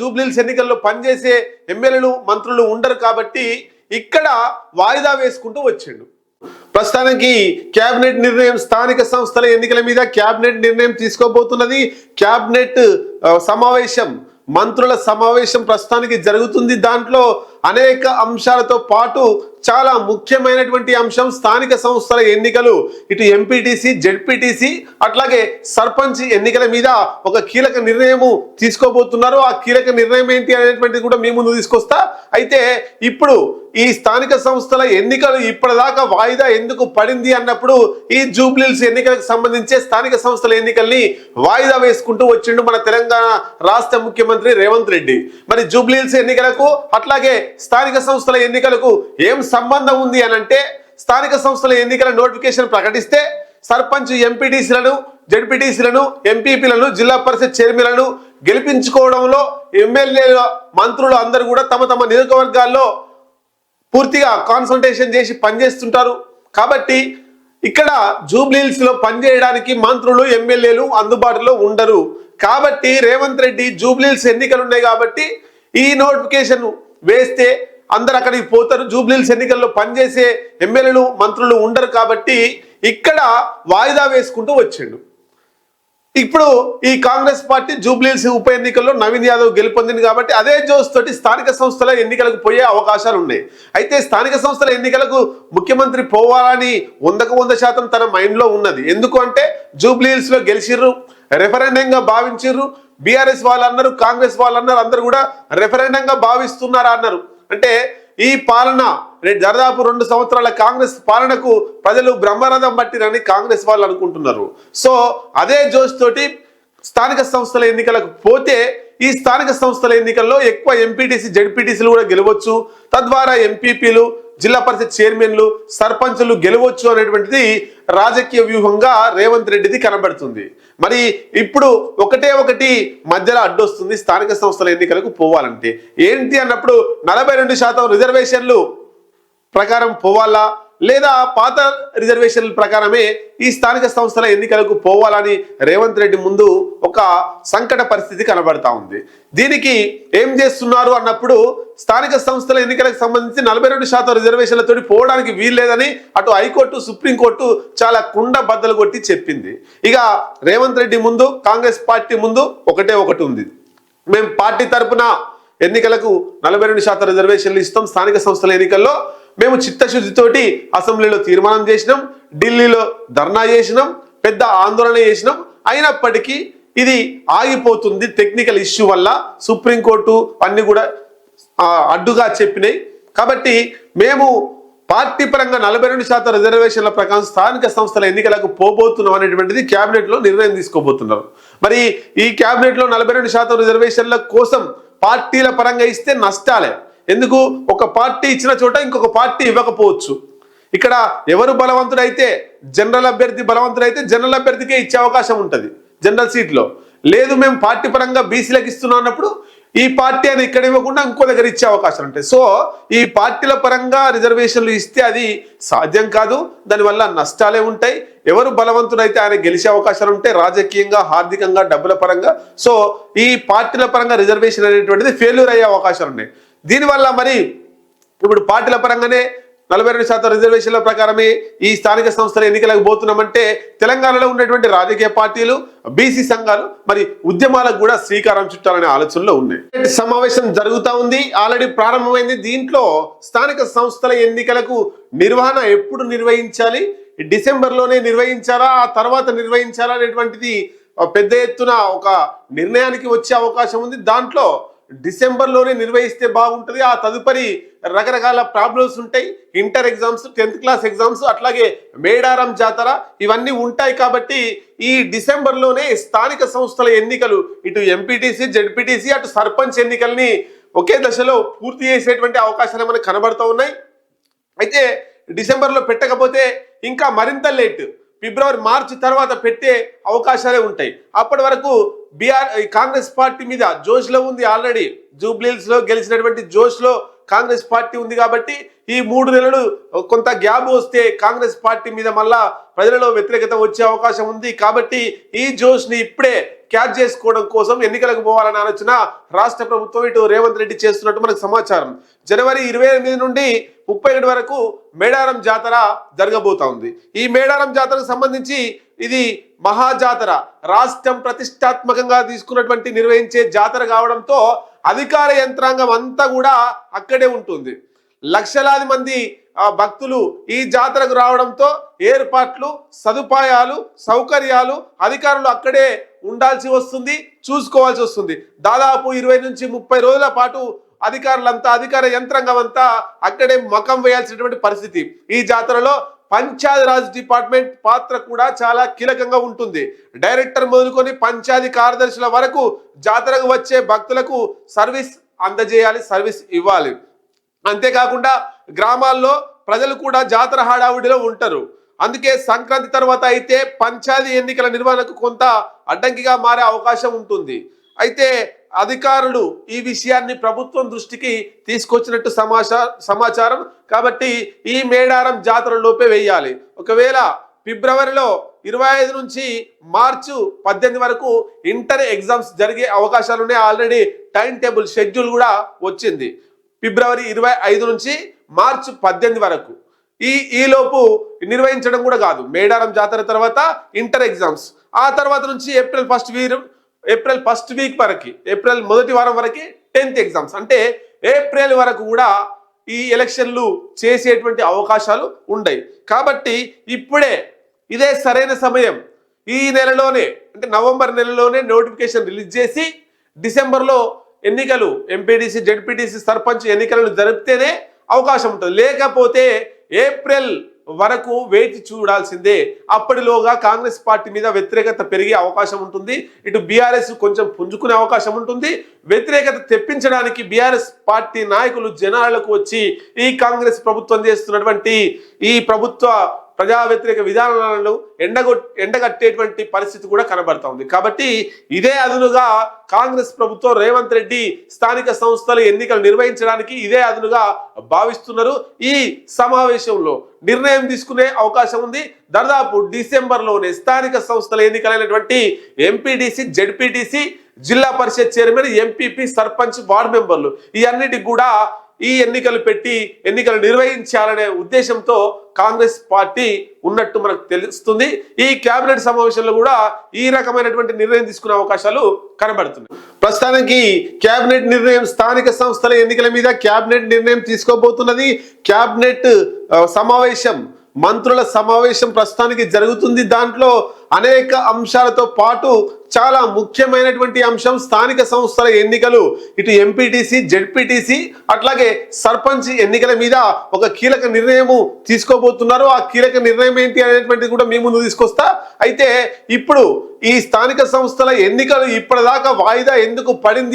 జూబ్లీల్స్ ఎన్నికల్లో పనిచేసే ఎమ్మెల్యేలు మంత్రులు ఉండరు కాబట్టి ఇక్కడ వాయిదా వేసుకుంటూ వచ్చిండు. ప్రస్తుతానికి కేబినెట్ నిర్ణయం స్థానిక సంస్థల ఎన్నికల మీద కేబినెట్ నిర్ణయం తీసుకోబోతున్నది. కేబినెట్ సమావేశం మంత్రుల సమావేశం ప్రస్తుతానికి జరుగుతుంది. దాంట్లో అనేక అంశాలతో పాటు చాలా ముఖ్యమైనటువంటి అంశం స్థానిక సంస్థల ఎన్నికలు. ఇటు ఎంపీటీసీ జెడ్పీటీసీ అట్లాగే సర్పంచ్ ఎన్నికల మీద ఒక కీలక నిర్ణయము తీసుకోబోతున్నారు. ఆ కీలక నిర్ణయం ఏంటి అనేటువంటిది కూడా మీ ముందు తీసుకొస్తా. అయితే ఇప్పుడు ఈ స్థానిక సంస్థల ఎన్నికలు ఇప్పటిదాకా వాయిదా ఎందుకు పడింది అన్నప్పుడు ఈ జూబ్లీల్స్ ఎన్నికలకు సంబంధించి స్థానిక సంస్థల ఎన్నికల్ని వాయిదా వేసుకుంటూ వచ్చిండు మన తెలంగాణ రాష్ట్ర ముఖ్యమంత్రి రేవంత్ రెడ్డి. మరి జూబ్లీల్స్ ఎన్నికలకు అట్లాగే స్థానిక సంస్థల ఎన్నికలకు ఏం సంబంధం ఉంది అని అంటే స్థానిక సంస్థల ఎన్నికల నోటిఫికేషన్ ప్రకటిస్తే సర్పంచ్ ఎంపీటీసీలను జడ్పీటీసీలను ఎంపీపీలను జిల్లా పరిషత్ చైర్మన్లను గెలిపించుకోవడంలో ఎమ్మెల్యేల మంత్రులు అందరూ కూడా తమ తమ నియోజకవర్గాల్లో పూర్తిగా కాన్సన్ట్రేషన్ చేసి పనిచేస్తుంటారు. కాబట్టి ఇక్కడ జూబ్లీహిల్స్లో పనిచేయడానికి మంత్రులు ఎమ్మెల్యేలు అందుబాటులో ఉండరు. కాబట్టి రేవంత్ రెడ్డి జూబ్లీహిల్స్ ఎన్నికలు ఉన్నాయి కాబట్టి ఈ నోటిఫికేషన్ వేస్తే అందరు అక్కడికి పోతారు. జూబ్లీల్స్ ఎన్నికల్లో పనిచేసే ఎమ్మెల్యేలు మంత్రులు ఉండరు కాబట్టి ఇక్కడ వాయిదా వేసుకుంటూ వచ్చిండు. ఇప్పుడు ఈ కాంగ్రెస్ పార్టీ జూబ్లీల్స్ ఉప ఎన్నికల్లో నవీన్ యాదవ్ గెలుపొందింది కాబట్టి అదే జోస్ తోటి స్థానిక సంస్థల ఎన్నికలకు పోయే అవకాశాలు ఉన్నాయి. అయితే స్థానిక సంస్థల ఎన్నికలకు ముఖ్యమంత్రి పోవాలని వందకు వంద శాతం తన మైండ్లో ఉన్నది. ఎందుకు అంటే జూబ్లీహిల్స్లో గెలిచిర్రు రెఫరెండంగా భావించిర్రు బీఆర్ఎస్ వాళ్ళందరూ కాంగ్రెస్ వాళ్ళందరూ అందరూ కూడా రెఫరెండంగా భావిస్తున్నారా అన్నారు. అంటే ఈ పాలన దాదాపు రెండు సంవత్సరాల కాంగ్రెస్ పాలనకు ప్రజలు బ్రహ్మరథం పట్టిరని కాంగ్రెస్ వాళ్ళు అనుకుంటున్నారు. సో అదే జోష్ తోటి స్థానిక సంస్థల ఎన్నికలకు పోతే ఈ స్థానిక సంస్థల ఎన్నికల్లో ఎక్కువ ఎంపీటీసీ జడ్పీటీసీలు కూడా గెలవచ్చు. తద్వారా ఎంపీపీలు జిల్లా పరిషత్ చైర్మన్లు సర్పంచులు గెలవచ్చు అనేటువంటిది రాజకీయ వ్యూహంగా రేవంత్ రెడ్డిది కనబడుతుంది. మరి ఇప్పుడు ఒకటే ఒకటి మధ్యలో అడ్డొస్తుంది స్థానిక సంస్థల ఎన్నికలకు పోవాలంటే. ఏంటి అన్నప్పుడు నలభై రెండు శాతం రిజర్వేషన్లు ప్రకారం పోవాలా? లేదా పాత రిజర్వేషన్ల ప్రకారమే ఈ స్థానిక సంస్థల ఎన్నికలకు పోవాలని రేవంత్ రెడ్డి ముందు ఒక సంకట పరిస్థితి కనబడతా ఉంది. దీనికి ఏం చేస్తున్నారు అన్నప్పుడు స్థానిక సంస్థల ఎన్నికలకు సంబంధించి నలభై రెండు శాతం రిజర్వేషన్లతో పోవడానికి వీల్లేదని అటు హైకోర్టు సుప్రీంకోర్టు చాలా కుండ బద్దలు కొట్టి చెప్పింది. ఇక రేవంత్ రెడ్డి ముందు కాంగ్రెస్ పార్టీ ముందు ఒకటే ఒకటి ఉంది. మేము పార్టీ తరపున ఎన్నికలకు నలభై రెండు శాతం రిజర్వేషన్లు ఇస్తాం స్థానిక సంస్థల ఎన్నికల్లో. మేము చిత్తశుద్ధితోటి అసెంబ్లీలో తీర్మానం చేసినాం ఢిల్లీలో ధర్నా చేసినాం పెద్ద ఆందోళన చేసినాం. అయినప్పటికీ ఇది ఆగిపోతుంది టెక్నికల్ ఇష్యూ వల్ల. సుప్రీంకోర్టు అన్ని కూడా అడ్డుగా చెప్పినాయి. కాబట్టి మేము పార్టీ పరంగా నలభై రెండు శాతం రిజర్వేషన్ల ప్రకారం స్థానిక సంస్థల ఎన్నికలకు పోబోతున్నాం అనేటువంటిది క్యాబినెట్లో నిర్ణయం తీసుకోబోతున్నారు. మరి ఈ క్యాబినెట్లో నలభై రెండు శాతం రిజర్వేషన్ల కోసం పార్టీల పరంగా ఇస్తే నష్టాలే. ఎందుకు? ఒక పార్టీ ఇచ్చిన చోట ఇంకొక పార్టీ ఇవ్వకపోవచ్చు. ఇక్కడ ఎవరు బలవంతుడైతే జనరల్ అభ్యర్థి బలవంతుడైతే జనరల్ అభ్యర్థికే ఇచ్చే అవకాశం ఉంటుంది జనరల్ సీట్లో. లేదు మేము పార్టీ పరంగా బీసీలకు ఇస్తున్నాం అన్నప్పుడు ఈ పార్టీ అని ఇక్కడ ఇవ్వకుండా ఇంకో దగ్గర ఇచ్చే అవకాశం ఉంటాయి. సో ఈ పార్టీల పరంగా రిజర్వేషన్లు ఇస్తే అది సాధ్యం కాదు. దానివల్ల నష్టాలే ఉంటాయి. ఎవరు బలవంతుడైతే ఆయన గెలిచే అవకాశాలు ఉంటాయి రాజకీయంగా ఆర్థికంగా డబ్బుల పరంగా. సో ఈ పార్టీల పరంగా రిజర్వేషన్ అనేటువంటిది ఫెయిల్యూర్ అయ్యే అవకాశాలు ఉన్నాయి. దీనివల్ల మరి ఇప్పుడు పార్టీల పరంగానే నలభై రెండు శాతం రిజర్వేషన్ల ప్రకారమే ఈ స్థానిక సంస్థల ఎన్నికలకు పోతున్నామంటే తెలంగాణలో ఉన్నటువంటి రాజకీయ పార్టీలు బీసీ సంఘాలు మరి ఉద్యమాలకు కూడా శ్రీకారం చుట్టాలనే ఆలోచనలో ఉన్నాయి. సమావేశం జరుగుతూ ఉంది. ఆల్రెడీ ప్రారంభమైంది. దీంట్లో స్థానిక సంస్థల ఎన్నికలకు నిర్వహణ ఎప్పుడు నిర్వహించాలి? డిసెంబర్లోనే నిర్వహించాలా? ఆ తర్వాత నిర్వహించాలా అనేటువంటిది పెద్ద ఎత్తున ఒక నిర్ణయానికి వచ్చే అవకాశం ఉంది. దాంట్లో డిసెంబర్లోనే నిర్వహిస్తే బాగుంటుంది. ఆ తదుపరి రకరకాల ప్రాబ్లమ్స్ ఉంటాయి. Inter exams tenth class exams అట్లాగే మేడారం జాతర ఇవన్నీ ఉంటాయి కాబట్టి ఈ డిసెంబర్లోనే స్థానిక సంస్థల ఎన్నికలు ఇటు ఎంపీటీసీ జెడ్పీటీసీ అటు సర్పంచ్ ఎన్నికల్ని ఒకే దశలో పూర్తి చేసేటువంటి అవకాశాలు మనకు కనబడుతూ ఉన్నాయి? అయితే డిసెంబర్లో పెట్టకపోతే ఇంకా మరింత లేట్. ఫిబ్రవరి మార్చి తర్వాత పెట్టే అవకాశాలే ఉంటాయి. అప్పటి వరకు బీఆర్ ఈ కాంగ్రెస్ పార్టీ మీద జోష్లో ఉంది ఆల్రెడీ. జూబ్లీల్స్లో గెలిచినటువంటి జోష్లో కాంగ్రెస్ పార్టీ ఉంది కాబట్టి ఈ మూడు నెలలు కొంత గ్యాప్ వస్తే కాంగ్రెస్ పార్టీ మీద మళ్ళా ప్రజలలో వ్యతిరేకత వచ్చే అవకాశం ఉంది కాబట్టి ఈ జోష్ని ఇప్పుడే క్యాచ్ చేసుకోవడం కోసం ఎన్నికలకు పోవాలని ఆలోచన రాష్ట్ర ప్రభుత్వం ఇటు రేవంత్ రెడ్డి చేస్తున్నట్టు మనకు సమాచారం. జనవరి ఇరవై ఎనిమిది నుండి ముప్పై ఒకటి వరకు మేడారం జాతర జరగబోతా ఉంది. ఈ మేడారం జాతరకు సంబంధించి ఇది మహాజాతర. రాష్ట్రం ప్రతిష్టాత్మకంగా తీసుకున్నటువంటి నిర్వహించే జాతర కావడంతో అధికార యంత్రాంగం అంతా కూడా అక్కడే ఉంటుంది. లక్షలాది మంది భక్తులు ఈ జాతరకు రావడంతో ఏర్పాట్లు సదుపాయాలు సౌకర్యాలు అధికారులు అక్కడే ఉండాల్సి వస్తుంది చూసుకోవాల్సి వస్తుంది. దాదాపు ఇరవై నుంచి ముప్పై రోజుల పాటు అధికారులంతా అధికార యంత్రాంగం అంతా అక్కడే మకం వేయాల్సినటువంటి పరిస్థితి. ఈ జాతరలో పంచాయతీరాజ్ డిపార్ట్మెంట్ పాత్ర కూడా చాలా కీలకంగా ఉంటుంది. డైరెక్టర్ మొదలుకొని పంచాయతీ కార్యదర్శుల వరకు జాతరకు వచ్చే భక్తులకు సర్వీస్ అందజేయాలి సర్వీస్ ఇవ్వాలి. అంతేకాకుండా గ్రామాల్లో ప్రజలు కూడా జాతర హడావుడిలో ఉంటారు. అందుకే సంక్రాంతి తర్వాత అయితే పంచాయతీ ఎన్నికల నిర్వహణకు కొంత అడ్డంకిగా మారే అవకాశం ఉంటుంది. అయితే అధికారులు ఈ విషయాన్ని ప్రభుత్వం దృష్టికి తీసుకొచ్చినట్టు సమాచార సమాచారం కాబట్టి ఈ మేడారం జాతరలోపే వేయాలి. ఒకవేళ ఫిబ్రవరిలో ఇరవై ఐదు నుంచి మార్చు పద్దెనిమిది వరకు ఇంటర్ ఎగ్జామ్స్ జరిగే అవకాశాలు ఉన్నాయి. ఆల్రెడీ టైం టేబుల్ షెడ్యూల్ కూడా వచ్చింది. ఫిబ్రవరి ఇరవై ఐదు నుంచి మార్చి పద్దెనిమిది వరకు. ఈ ఈలోపు నిర్వహించడం కూడా కాదు. మేడారం జాతర తర్వాత ఇంటర్ ఎగ్జామ్స్. ఆ తర్వాత నుంచి ఏప్రిల్ ఫస్ట్ వీరు ఏప్రిల్ ఫస్ట్ వీక్ వరకు ఏప్రిల్ మొదటి వారం వరకు టెన్త్ ఎగ్జామ్స్ అంటే ఏప్రిల్ వరకు కూడా ఈ ఎలక్షన్లు చేసేటువంటి అవకాశాలు ఉండయి. కాబట్టి ఇప్పుడే ఇదే సరైన సమయం. ఈ నెలలోనే అంటే నవంబర్ నెలలోనే నోటిఫికేషన్ రిలీజ్ చేసి డిసెంబర్లో ఎన్నికలు ఎంపీటీసీ జెడ్పీటీసీ సర్పంచ్ ఎన్నికలను జరిపితేనే అవకాశం ఉంటుంది. లేకపోతే ఏప్రిల్ వరకు వేచి చూడాల్సిందే. అప్పటిలోగా కాంగ్రెస్ పార్టీ మీద వ్యతిరేకత పెరిగే అవకాశం ఉంటుంది. ఇటు బీఆర్ఎస్ కొంచెం పుంజుకునే అవకాశం ఉంటుంది. వ్యతిరేకత తెప్పించడానికి బీఆర్ఎస్ పార్టీ నాయకులు జనాలకు వచ్చి ఈ కాంగ్రెస్ ప్రభుత్వం చేస్తున్నటువంటి ఈ ప్రభుత్వ ప్రజా వ్యతిరేక విధానాలను ఎండగొ ఎండగట్టేటువంటి పరిస్థితి కూడా కనబడతా ఉంది. కాబట్టి ఇదే అదునుగా కాంగ్రెస్ ప్రభుత్వం రేవంత్ రెడ్డి స్థానిక సంస్థల ఎన్నికలు నిర్వహించడానికి ఇదే అదునుగా భావిస్తున్నారు. ఈ సమావేశంలో నిర్ణయం తీసుకునే అవకాశం ఉంది. దాదాపు డిసెంబర్లోనే స్థానిక సంస్థల ఎన్నికలైనటువంటి MPTC ZPTC Zilla Parishad chairman MPP sarpanch ward మెంబర్లు ఈ అన్నిటికి కూడా ఈ ఎన్నికలు పెట్టి ఎన్నికలు నిర్వహించాలనే ఉద్దేశంతో కాంగ్రెస్ పార్టీ ఉన్నట్టు మనకు తెలుస్తుంది. ఈ కేబినెట్ సమావేశంలో కూడా ఈ రకమైనటువంటి నిర్ణయం తీసుకునే అవకాశాలు కనబడుతున్నాయి. ప్రస్తుతానికి కేబినెట్ నిర్ణయం స్థానిక సంస్థల ఎన్నికల మీద కేబినెట్ నిర్ణయం తీసుకోబోతున్నది. కేబినెట్ సమావేశం మంత్రుల సమావేశం ప్రస్తుతానికి జరుగుతుంది. దాంట్లో అనేక అంశాలతో పాటు చాలా ముఖ్యమైనటువంటి అంశం స్థానిక సంస్థల ఎన్నికలు. ఇటు ఎంపీటీసీ జెడ్పీటీసీ అట్లాగే సర్పంచ్ ఎన్నికల మీద ఒక కీలక నిర్ణయము తీసుకోబోతున్నారు. ఆ కీలక నిర్ణయం ఏంటి అనేటువంటిది కూడా మీ ముందు తీసుకొస్తా. అయితే ఇప్పుడు ఈ స్థానిక సంస్థల ఎన్నికలు ఇప్పటిదాకా వాయిదా ఎందుకు పడింది